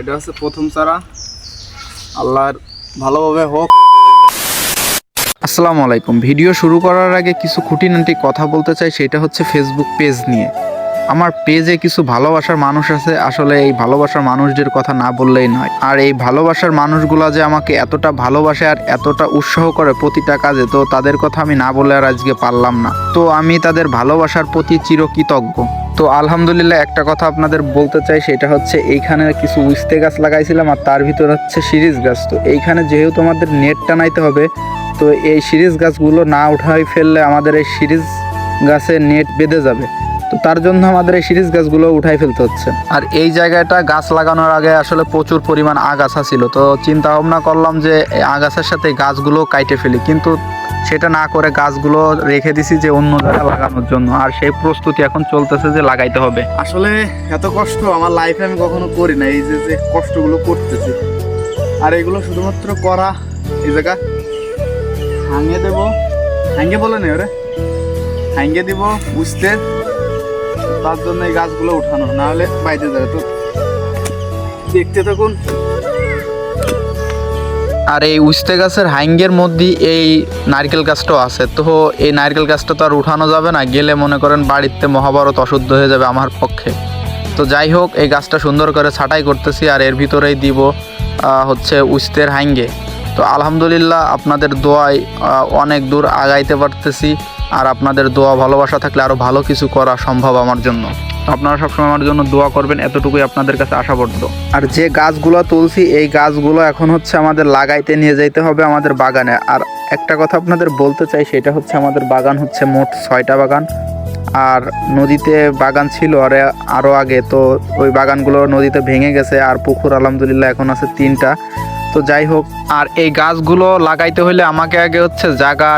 এটা হচ্ছে প্রথম চারা। আল্লাহর ভালোভাবে হোক। আসসালামু আলাইকুম। ভিডিও শুরু করার আগে কিছু খুঁটিনাটি কথা বলতে চাই, সেটা হচ্ছে ফেসবুক পেজ নিয়ে। আমার পেজে কিছু ভালোবাসার মানুষ আছে, আসলে এই ভালোবাসার মানুষদের কথা না বললেই নয়। আর এই ভালোবাসার মানুষগুলা যে আমাকে এতটা ভালোবাসে আর এতটা উৎসাহ করে প্রতিটা কাজে, তো তাদের কথা আমি না বলে আর আজকে পারলাম না। তো আমি তাদের ভালোবাসার প্রতি চিরকৃতজ্ঞ। তো আলহামদুলিল্লাহ একটা কথা আপনাদের বলতে চাই, সেটা হচ্ছে এইখানে কিছু উস্তে গাছ লাগাইছিলাম আর তার ভিতর হচ্ছে সিরিজ গাছ। তো এইখানে যেহেতু আমাদের নেট টানাইতে হবে, তো এই সিরিজ গাছগুলো না উঠাই ফেললে আমাদের এই সিরিজ গাছে নেট বেঁধে যাবে। তো তার জন্য আমাদের এই সিরিজ গাছগুলো উঠাই ফেলতে হচ্ছে। আর এই জায়গাটা গাছ লাগানোর আগে আসলে প্রচুর পরিমাণ আগাছা ছিল তো চিন্তা ভাবনা করলাম যে আগাছার সাথে গাছগুলো কাইটে ফেলি কিন্তু সেটা না করে গাছগুলো রেখে দিছি যে অন্য জায়গায় লাগানোর জন্য আর সেই প্রস্তুতি এখন চলতেছে যে লাগাইতে হবে। আসলে এত কষ্ট আমার লাইফে আমি কখনো করি না এই যে যে কষ্টগুলো করতেছি। আর এগুলো শুধুমাত্র করা এই জায়গা হাঙ্গে দেবো। হাঙ্গে বলে নেই ওরে। হাঙ্গে দিব বুঝতে তার জন্য এই গাছগুলো উঠানো না হলে বাইরে যাবে তো। দেখতে থাকুন। আর এই উস্তে গাছের হাইঙ্গের মধ্যেই এই নারকেল গাছটাও আছে। তো এই নারকেল গাছটা তো আর উঠানো যাবে না, গেলে মনে করেন বাড়িতে মহাভারত অশুদ্ধ হয়ে যাবে আমার পক্ষে। তো যাই হোক, এই গাছটা সুন্দর করে ছাঁটাই করতেছি, আর এর ভিতরেই দিব হচ্ছে উস্তের হাইঙ্গে। তো আলহামদুলিল্লাহ আপনাদের দোয়ায় অনেক দূর আগাইতে পারতেছি। আর আপনাদের দোয়া, ভালোবাসা থাকলে আরও ভালো কিছু করা সম্ভব আমার জন্য। আপনারা সবসময় আমার জন্য দোয়া করবেন, এতটুকুই আপনাদের কাছে আশাবদ্ধ। আর যে গাছগুলো তুলছি, এই গাছগুলো এখন হচ্ছে আমাদের লাগাইতে নিয়ে যেতে হবে আমাদের বাগানে। আর একটা কথা আপনাদের বলতে চাই, সেটা হচ্ছে আমাদের বাগান হচ্ছে মোট ছয়টা বাগান। আর নদীতে বাগান ছিল আর আরও আগে, তো ওই বাগানগুলো নদীতে ভেঙে গেছে আর পুকুর আলহামদুলিল্লাহ এখন আছে তিনটা। তো যাই হোক, আর এই গাছগুলো লাগাইতে হলে আমাকে আগে হচ্ছে জায়গা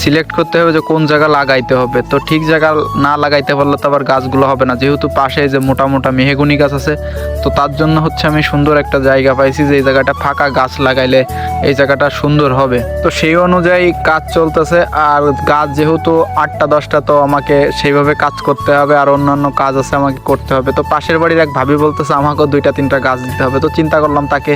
সিলেক্ট করতে হবে যে কোন জায়গা লাগাইতে হবে। তো ঠিক জায়গা না লাগাইতে পারলে তো আবার গাছগুলো হবে না। যেহেতু পাশে যে মোটা মোটা মেহেগুনি গাছ আছে, তো তার জন্য হচ্ছে আমি সুন্দর একটা জায়গা পাইছি যে এই জায়গাটা ফাঁকা গাছ লাগাইলে এই জায়গাটা সুন্দর হবে। তো সেই অনুযায়ী কাজ চলতেছে আর গাছ যেহেতু আটটা দশটা, তো আমাকে সেইভাবে কাজ করতে হবে আর অন্যান্য কাজ আছে আমাকে করতে হবে। তো পাশের বাড়ির এক ভাবি বলতেছে, আমাকেও দুইটা, তিনটা গাছ দিতে হবে। তো চিন্তা করলাম তাকে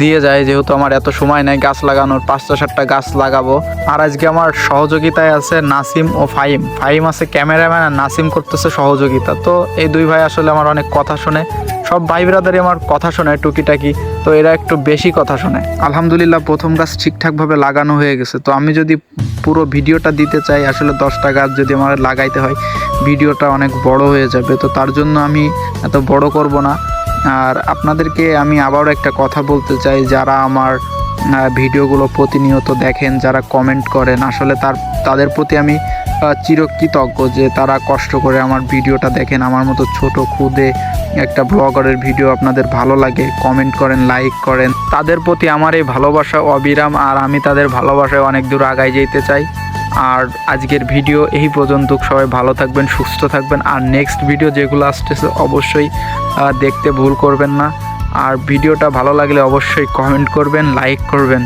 দিয়ে যায় যেহেতু আমার এত সময় নেই গাছ লাগানোর পাঁচটা সাতটা গাছ লাগাবো। আর আজকে আমার সহযোগিতায় আছে নাসিম ও ফাইম ফাইম আছে ক্যামেরাম্যান আর নাসিম করতেছে সহযোগিতা। তো এই দুই ভাই আসলে আমার অনেক কথা শোনে। সব ভাই ব্রাদারই আমার কথা শোনে টুকিটাকি। তো এরা একটু বেশি কথা শোনে। আলহামদুলিল্লাহ প্রথম গাছ ঠিকঠাকভাবে লাগানো হয়ে গেছে। তো আমি যদি পুরো ভিডিওটা দিতে চাই, আসলে দশটা গাছ যদি আমার লাগাইতে হয়, ভিডিওটা অনেক বড় হয়ে যাবে। তো তার জন্য আমি এত বড় করব না। আর আপনাদেরকে আমি আবারও একটা কথা বলতে চাই, যারা আমার ভিডিওগুলো প্রতিনিয়ত দেখেন, যারা কমেন্ট করেন, আসলে তার, তাদের প্রতি আমি চিরকৃতজ্ঞ যে তারা কষ্ট করে আমার ভিডিওটা দেখেন। আমার মতো ছোট খুদে একটা ব্লগারের ভিডিও আপনাদের ভালো লাগে কমেন্ট করেন লাইক করেন। তাদের প্রতি আমার এই ভালোবাসা অবিরাম, আর আমি তাদের ভালোবাসায় অনেক দূর আগায় যেতে চাই। আর আজকের ভিডিও এই পর্যন্ত, সবাই ভালো থাকবেন, সুস্থ থাকবেন। আর নেক্সট ভিডিও যেগুলো আসতেছে, অবশ্যই দেখতে ভুল করবেন না। আর ভিডিওটা ভালো লাগলে অবশ্যই কমেন্ট করবেন লাইক করবেন।